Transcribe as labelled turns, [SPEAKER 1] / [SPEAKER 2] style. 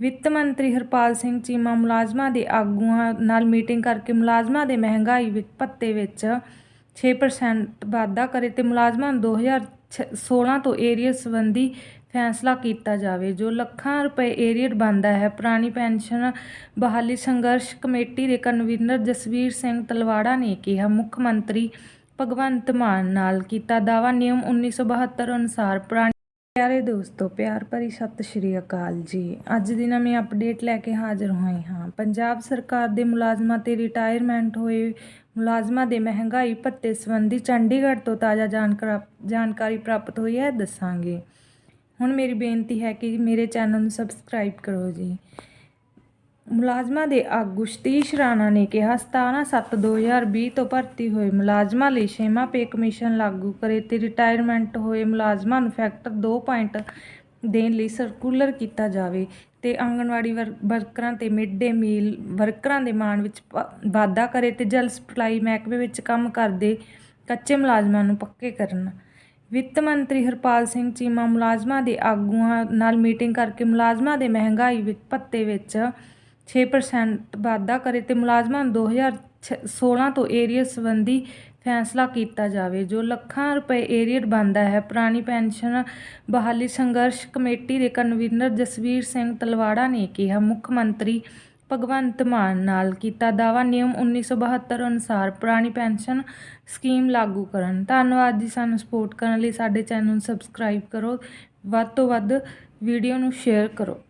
[SPEAKER 1] ਵਿੱਤ ਮੰਤਰੀ ਹਰਪਾਲ ਸਿੰਘ ਚੀਮਾ ਮੁਲਾਜ਼ਮਾਂ ਦੇ ਆਗੂਆਂ ਨਾਲ ਮੀਟਿੰਗ ਕਰਕੇ ਮੁਲਾਜ਼ਮਾਂ ਦੇ ਮਹਿੰਗਾਈ ਵਿੱਚ ਭੱਤੇ ਵਿੱਚ 6% ਵਾਧਾ ਕਰੇ ਤੇ ਮੁਲਾਜ਼ਮਾਂ ਨੂੰ 2016 ਤੋਂ ਏਰੀਅਰ ਸੰਬੰਧੀ ਫੈਸਲਾ ਕੀਤਾ ਜਾਵੇ। ਜੋ ਲੱਖਾਂ ਰੁਪਏ ਏਰੀਅਰ ਬਣਦਾ ਹੈ, ਪੁਰਾਣੀ ਪੈਨਸ਼ਨ ਬਹਾਲੀ ਸੰਘਰਸ਼ ਕਮੇਟੀ ਦੇ ਕਨਵੀਨਰ ਜਸਵੀਰ ਸਿੰਘ ਤਲਵਾੜਾ ਨੇ ਕਿਹਾ, ਮੁੱਖ ਮੰਤਰੀ ਭਗਵੰਤ ਮਾਨ ਨਾਲ ਕੀਤਾ ਦਾਅਵਾ, ਨਿਯਮ 1972 ਅਨੁਸਾਰ ਪੁਰਾਣੀ ਪਿਆਰੇ ਦੋਸਤੋ, ਪਿਆਰ ਭਰੀ ਸਤਿ ਸ਼੍ਰੀ ਅਕਾਲ ਜੀ। ਅੱਜ ਦੀ ਨਵੀਂ ਅਪਡੇਟ ਲੈ ਕੇ ਹਾਜ਼ਰ ਹੋਏ ਹਾਂ। ਪੰਜਾਬ ਸਰਕਾਰ ਦੇ ਮੁਲਾਜ਼ਮਾਂ ਤੇ ਰਿਟਾਇਰਮੈਂਟ ਹੋਏ ਮੁਲਾਜ਼ਮਾਂ ਦੇ ਮਹਿੰਗਾਈ ਭੱਤੇ ਸੰਬੰਧੀ ਚੰਡੀਗੜ੍ਹ ਤੋਂ ਤਾਜ਼ਾ ਜਾਣਕਰਾ- ਜਾਣਕਾਰੀ ਪ੍ਰਾਪਤ ਹੋਈ ਹੈ, ਦੱਸਾਂਗੇ। ਹੁਣ ਮੇਰੀ ਬੇਨਤੀ ਹੈ ਕਿ ਮੇਰੇ ਚੈਨਲ ਨੂੰ ਸਬਸਕ੍ਰਾਈਬ ਕਰੋ ਜੀ। ਮੁਲਾਜ਼ਮਾਂ ਦੇ ਆਗੂ ਸਤੀਸ਼ ਰਾਣਾ ਨੇ ਕਿਹਾ 17/7/2020 ਤੋਂ ਭਰਤੀ ਹੋਏ ਮੁਲਾਜ਼ਮਾਂ ਲਈ ਛੇਵਾਂ ਪੇ ਕਮਿਸ਼ਨ ਲਾਗੂ ਕਰੇ ਤੇ ਰਿਟਾਇਰਮੈਂਟ ਹੋਏ ਮੁਲਾਜ਼ਮਾਂ ਨੂੰ ਫੈਕਟਰ 2 ਪੁਆਇੰਟ ਦੇਣ ਲਈ ਸਰਕੂਲਰ ਕੀਤਾ ਜਾਵੇ ਤੇ ਆਂਗਣਵਾੜੀ ਵਰ- ਵਰਕਰਾਂ ਤੇ ਮਿਡ ਡੇ ਮੀਲ ਵਰਕਰਾਂ ਦੇ ਮਾਣ ਵਿੱਚ ਵਾ- ਵਾਧਾ ਕਰੇ ਤੇ ਜਲ ਸਪਲਾਈ ਮਹਿਕਮੇ ਵਿੱਚ ਕੰਮ ਕਰਦੇ ਕੱਚੇ ਮੁਲਾਜ਼ਮਾਂ ਨੂੰ ਪੱਕੇ ਕਰਨ। ਵਿੱਤ ਮੰਤਰੀ ਹਰਪਾਲ ਸਿੰਘ ਚੀਮਾ ਮੁਲਾਜ਼ਮਾਂ ਦੇ ਆਗੂਆਂ ਨਾਲ ਮੀਟਿੰਗ ਕਰਕੇ ਮੁਲਾਜ਼ਮਾਂ ਦੇ ਮਹਿੰਗਾਈ ਵਿੱਚ ਭੱਤੇ ਵਿੱਚ 6% ਵਾਧਾ ਕਰੇ ਤੇ ਮੁਲਾਜ਼ਮਾਂ ਨੂੰ 2016 ਤੋਂ ਏਰੀਅਰ ਸੰਬੰਧੀ ਫੈਸਲਾ ਕੀਤਾ ਜਾਵੇ ਜੋ ਲੱਖਾਂ ਰੁਪਏ ਏਰੀਅਰ ਬਣਦਾ ਹੈ ਪੁਰਾਣੀ ਪੈਨਸ਼ਨ ਬਹਾਲੀ ਸੰਘਰਸ਼ ਕਮੇਟੀ ਦੇ ਕਨਵੀਨਰ ਜਸਵੀਰ ਸਿੰਘ ਤਲਵਾੜਾ ਨੇ ਕਿਹਾ ਮੁੱਖ ਮੰਤਰੀ ਭਗਵੰਤ ਮਾਨ ਨਾਲ ਕੀਤਾ ਦਾਅਵਾ ਨਿਯਮ 1972 ਅਨੁਸਾਰ ਪੁਰਾਣੀ ਪੈਨਸ਼ਨ ਸਕੀਮ ਲਾਗੂ ਕਰਨ ਧੰਨਵਾਦ ਜੀ ਸਾਨੂੰ ਸਪੋਰਟ ਕਰਨ ਲਈ ਸਾਡੇ ਚੈਨਲ ਨੂੰ ਸਬਸਕ੍ਰਾਈਬ ਕਰੋ ਵੱਧ ਤੋਂ ਵੱਧ ਵੀਡੀਓ ਨੂੰ ਸ਼ੇਅਰ ਕਰੋ